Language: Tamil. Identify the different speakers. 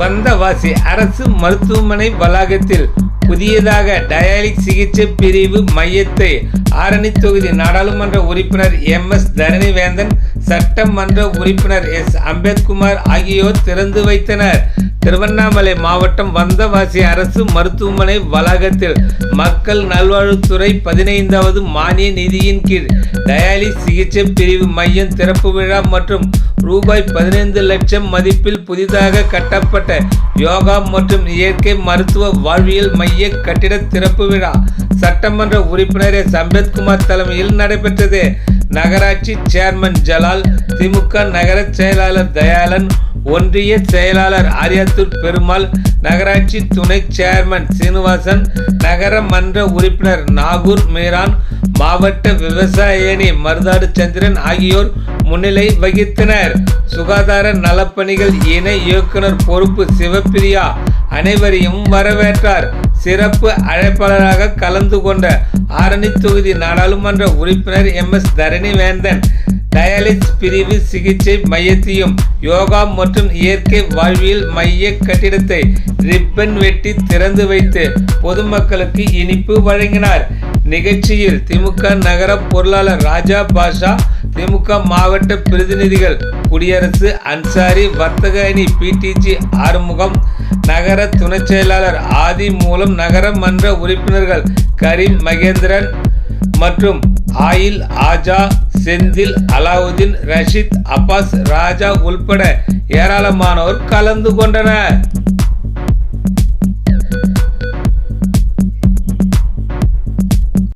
Speaker 1: வந்தவாசி அரசு மருத்துவமனை வளாகத்தில் புதியதாக டயாலிக் சிகிச்சை பிரிவு மையத்தை ஆரணி தொகுதி நாடாளுமன்ற உறுப்பினர் எம் எஸ் தரணிவேந்தன் சட்டமன்ற உறுப்பினர் எஸ். அம்பேத்குமார் ஆகியோர் திறந்து வைத்தனர். திருவண்ணாமலை மாவட்டம் வந்தவாசி அரசு மருத்துவமனை வளாகத்தில் மக்கள் நல்வாழ்வுத்துறை பதினைந்தாவது மானிய நிதியின் கீழ் டயாலிஸ் சிகிச்சை பிரிவு மையம் திறப்பு விழா மற்றும் ரூபாய் பதினைந்து லட்சம் மதிப்பில் புதிதாக கட்டப்பட்ட யோகா மற்றும் இயற்கை மருத்துவ வாழ்வியல் மைய கட்டிட திறப்பு விழா சட்டமன்ற உறுப்பினர் எஸ். அம்பேத்குமார் தலைமையில் நடைபெற்றது. நகராட்சி சேர்மன் ஜலால் திமுக நகர செயலாளர் தயாளன் ஒன்றிய செயலாளர் ஆரியாத்தூர் பெருமாள் நகராட்சி துணை சேர்மன் சீனிவாசன் நகர மன்ற உறுப்பினர் நாகூர் மீரான் மாவட்ட விவசாயணி மருதாடு சந்திரன் ஆகியோர் முன்னிலை வகித்தனர். சுகாதார நலப்பணிகள் இணை இயக்குனர் பொறுப்பு சிவப்பிரியா அனைவரையும் வரவேற்றார். சிறப்பு அழைப்பாளராக கலந்து கொண்ட ஆரணி தொகுதி நாடாளுமன்ற உறுப்பினர் எம். எஸ். தரணிவேந்தன் டயாலிஸ் பிரிவு சிகிச்சை மையத்தையும் யோகா மற்றும் இயற்கை வாழ்வியல் மைய கட்டிடத்தை ரிப்பன் வெட்டி திறந்து வைத்து பொதுமக்களுக்கு இனிப்பு வழங்கினார். நிகழ்ச்சியில் திமுக நகர பொருளாளர் ராஜா பாஷா திமுக மாவட்ட பிரதிநிதிகள் குடியரசு அன்சாரி வர்த்தக அணி பிடிஜி ஆறுமுகம். நகர துணைச் செயலாளர் ஆதி மூலம் நகர மன்ற உறுப்பினர்கள் கரீம் மகேந்திரன் மற்றும் ஆயில் ஆஜா செந்தில் அலாவுதீன் ரஷீத் அப்பாஸ் ராஜா உள்பட ஏராளமானோர் கலந்து கொண்டனர்.